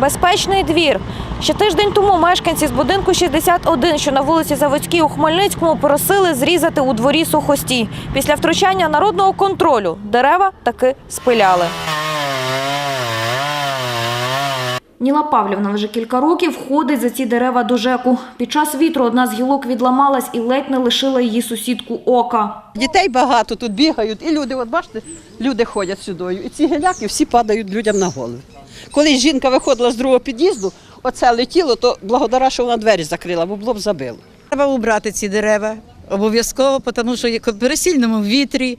Безпечний двір. Ще тиждень тому мешканці з будинку 61, що на вулиці Заводській у Хмельницькому, просили зрізати у дворі сухостій. Після втручання народного контролю дерева таки спиляли. Ніла Павлівна вже кілька років ходить за ці дерева до ЖЕКу. Під час вітру одна з гілок відламалась і ледь не лишила її сусідку ока. Дітей багато тут бігають, і люди, от бачите, люди ходять сюди. І ці гіляки всі падають людям на голови. Коли жінка виходила з другого під'їзду, оце летіло, то благодаря, що вона двері закрила, бо було б забило. Треба убрати ці дерева обов'язково, тому що як при сильному вітрі,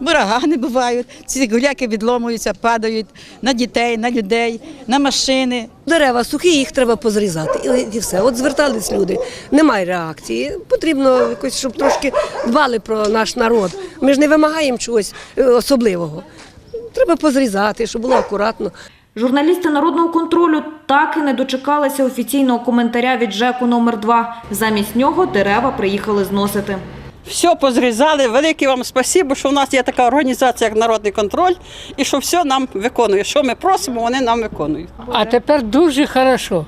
бурагани бувають, ці гуляки відломуються, падають на дітей, на людей, на машини. Дерева сухі, їх треба позрізати. І, і все. От звертались люди, немає реакції. Потрібно якось, щоб трошки дбали про наш народ. Ми ж не вимагаємо чогось е, особливого. Треба позрізати, щоб було акуратно. Журналісти народного контролю так і не дочекалися офіційного коментаря від ЖЕКу номер 2 Замість нього дерева приїхали зносити. Все позрізали. Велике вам спасибо, що в нас є така організація, як народний контроль, і що все нам виконує. Що ми просимо, вони нам виконують. А тепер дуже хорошо.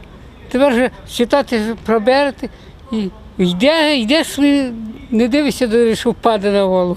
Тепер же читати проберти і йде, йдеш, не дивишся, до що впаде на голову.